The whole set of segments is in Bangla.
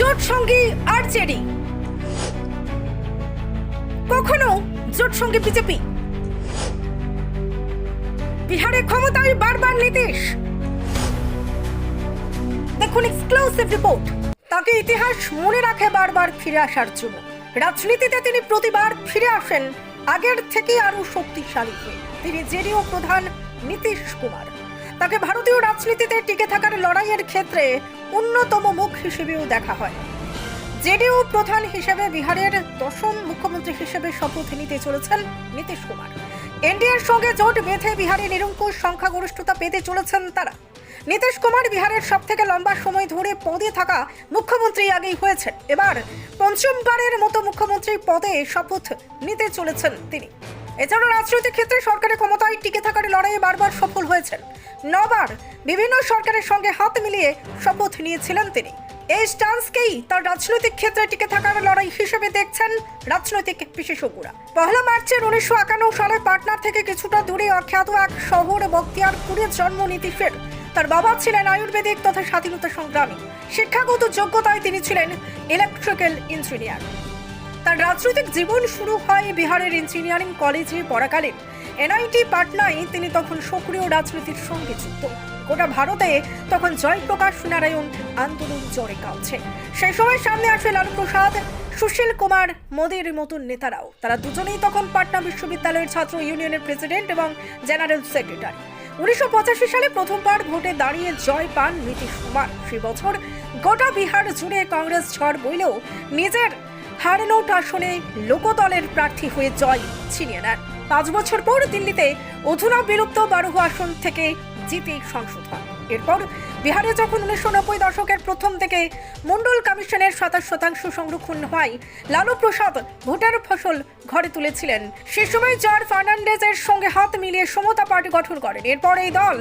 জোট সঙ্গী আরজেডি কখনো জোট সঙ্গী বিজেপি। বিহারে ক্ষমতায় বারবার নীতিশ। দেখুন এক্সক্লুসিভ রিপোর্ট তাকে ইতিহাস মনে রাখে বারবার ফিরে আসার জন্য। রাজনীতিতে তিনি প্রতিবার ফিরে আসেন আগের থেকে আরও শক্তিশালী হয়ে। তিনি জেডিও প্রধান নীতিশ কুমার। তাকে ভারতীয় রাজনীতিতে টিকে থাকার লড়াইয়ের ক্ষেত্রে অন্যতম মুখ হিসেবেও দেখা হয়। জেডিইউ প্রধান হিসেবে বিহারের দশম মুখ্যমন্ত্রী হিসেবে শপথ নিতে চলেছেন নীতিশ কুমার। এনডিএর সঙ্গে জোট বেঁধে বিহারে নিরঙ্কুশ সংখ্যাগরিষ্ঠতা পেতে চলেছেন তারা। নীতিশ কুমার বিহারের সব থেকে লম্বা সময় ধরে পদে থাকা মুখ্যমন্ত্রী আগেই হয়েছেন। এবার পঞ্চমবারের মতো মুখ্যমন্ত্রী পদে শপথ নিতে চলেছেন তিনি। এছাড়া রাজনৈতিক ক্ষেত্রে সরকারের ক্ষমতায় টিকে থাকার লড়াইয়ে বারবার সফল হয়েছেন। নবার বিভিন্ন সরকারের সঙ্গে হাত মিলিয়ে শপথ নিয়েছিলেন তিনি। এই স্টান্সকেই তার রাজনৈতিক ক্ষেত্রে টিকে থাকার লড়াই হিসেবে দেখছেন রাজনৈতিক বিশেষজ্ঞরা। পহেলা মার্চের উনিশশো একান্ন সালে পাটনার থেকে কিছুটা দূরে অখ্যাত এক শহর বক্তিয়ারপুরে জন্ম নীতিশের তার বাবা ছিলেন আয়ুর্বেদিক তথা স্বাধীনতা সংগ্রামী। শিক্ষাগত যোগ্যতায় তিনি ছিলেন ইলেকট্রিক্যাল ইঞ্জিনিয়ার তার রাজনৈতিক জীবন শুরু হয় বিহারের ইঞ্জিনিয়ারিং কলেজে পড়াকালীন। এনআইটি পাটনায় তিনি তখন সক্রিয় রাজনীতির সঙ্গে যুক্ত। গোটা ভারতে তখন জয়প্রকাশ নারায়ণ আন্দোলন জোরে কাঁপছে। সেই সময় সামনে আসে লালু প্রসাদ সুশীল কুমার, মোদীর মতন নেতারাও। তারা দুজনেই তখন পাটনা বিশ্ববিদ্যালয়ের ছাত্র ইউনিয়নের প্রেসিডেন্ট এবং জেনারেল সেক্রেটারি উনিশশো পঁচাশি সালে প্রথমবার ভোটে দাঁড়িয়ে জয় পান নীতিশ কুমার। সে বছর গোটা বিহার জুড়ে কংগ্রেস ঝড় বইলেও নিজের হারনোট আসনে লোকদলের প্রার্থী হয়ে জয় ছিনিয়ে নেন। পাঁচ বছর পর দিল্লিতে অধুনা বিলুপ্ত বারোহ আসন থেকে জিতে সংসদ হয় এরপর বিহারে যখন উনিশশো নব্বই দশকের প্রথম থেকে মন্ডল কমিশনের সাতাশ শতাংশ সংরক্ষণ হয়, লালু প্রসাদ ভোটার ফসল ঘরে তুলেছিলেন। সে সময় জর্জ ফার্নান্ডেজের সঙ্গে হাত মিলিয়ে সমতা পার্টি গঠন করেন। এরপর এই দল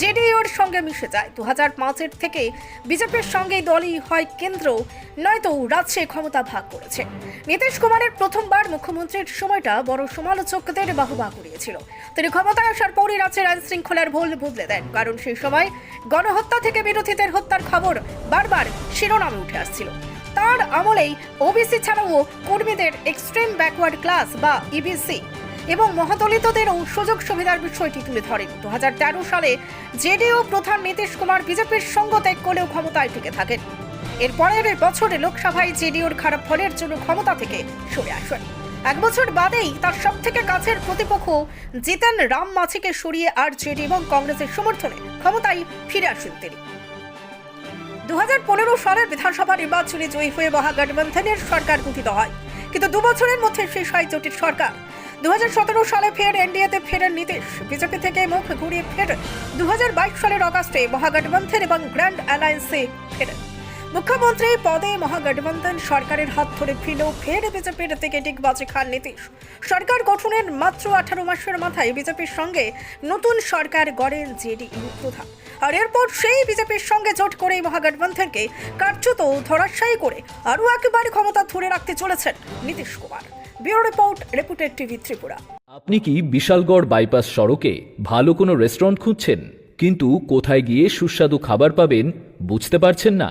জেডিইউর সঙ্গে মিশে যায়। দু হাজার পাঁচের থেকে বিজেপির সঙ্গে দলই হয় কেন্দ্র, নয়তো রাজ্যে ক্ষমতা ভাগ করেছে। নীতিশ কুমারের প্রথমবার মুখ্যমন্ত্রীর সময়টা বড় সমালোচকদের বাহবা করিয়েছিল তিনি ক্ষমতায় আসার পরই রাজ্যের আইন শৃঙ্খলার ভুল বদলে দেন। কারণ সেই সময় গণহত্যা থেকে বিরোধীদের হত্যার খবর বারবার শিরোনামে উঠে আসছিল। তার আমলেই ওবিসি ছাড়াও কর্মীদের এক্সট্রিম ব্যাকওয়ার্ড ক্লাস বা ইবিসি এবং মহাদলিতদেরও সুযোগ সুবিধার বিষয়টি তুলে ধরেন। দু সালে জেডিও প্রধান নীতিশ কুমার বিজেপির সঙ্গ ত্যাগ করলেও ক্ষমতায় টিকে থাকেন। এরপরের বছরে লোকসভায় জেডিওর খারাপ ফলের জন্য ক্ষমতা থেকে সরে আসেন। এক বছর বাদেই তার সব থেকে কাছের প্রতিপক্ষ জিতেন রাম মাঝিকে সরিয়ে আর জেডি এবং কংগ্রেসের সমর্থনে ক্ষমতায় ফিরে আসেন তিনি। দু হাজার পনেরো সালের বিধানসভা নির্বাচনে জয়ী হয়ে মহাগঠবন্ধনের সরকার গঠিত হয়। কিন্তু দু বছরের মধ্যে শেষ হয় জোটের সরকার। দু হাজার সতেরো সালে ফের এনডিএতে ফেরেন নীতিশ বিজেপি থেকে মুখ ঘুরিয়ে ফের দু হাজার বাইশ সালের অগাস্টে মহাগঠবন্ধন এবং গ্র্যান্ড অ্যালায়েন্সে ফেরেন মুখ্যমন্ত্রী পদে মহাগঠবন্ধন সরকারের হাত ধরে ফিরলেও ফের বিজেপির থেকে ডিগবাজি খান নীতিশ। সরকার গঠনের মাত্র আঠারো মাসের মাথায় বিজেপির সঙ্গে নতুন সরকার গড়েন জেডিইউ প্রধান। আর এরপর সেই বিজেপির সঙ্গে জোট করে মহাগঠবন্ধনকে কার্যত ধরাশায়ী করে আরও একেবারে ক্ষমতা ধরে রাখতে চলেছেন Nitish Kumar. Bureau report, reputed TV Tripura. আপনি কি বিশালগড় বাইপাস সড়কে ভালো কোনো রেস্টুরেন্ট খুঁজছেন? কিন্তু কোথায় গিয়ে সুস্বাদু খাবার পাবেন বুঝতে পারছেন না।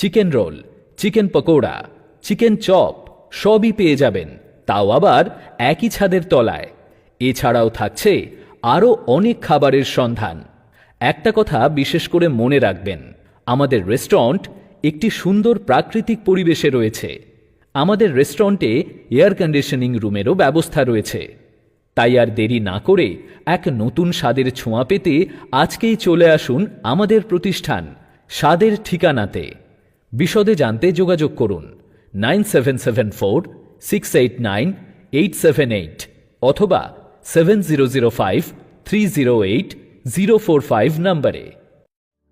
chicken roll, chicken pakora, chicken chop সবই পেয়ে যাবেন। তাও আবার একই ছাদের তলায়। এছাড়াও থাকছে আরও অনেক খাবারের সন্ধান। একটা কথা বিশেষ করে মনে রাখবেন, আমাদের রেস্টুরেন্ট একটি সুন্দর প্রাকৃতিক পরিবেশে রয়েছে। আমাদের রেস্টুরেন্টে এয়ার কন্ডিশনিং রুমেরও ব্যবস্থা রয়েছে। তাই আর দেরি না করে এক নতুন স্বাদের ছোঁয়া পেতে আজকেই চলে আসুন আমাদের প্রতিষ্ঠান, স্বাদের ঠিকানাতে। বিশদে জানতে যোগাযোগ করুন nine seven seven four, six eight nine, eight seven eight অথবা seven zero zero five, three zero eight, zero four five নম্বরে।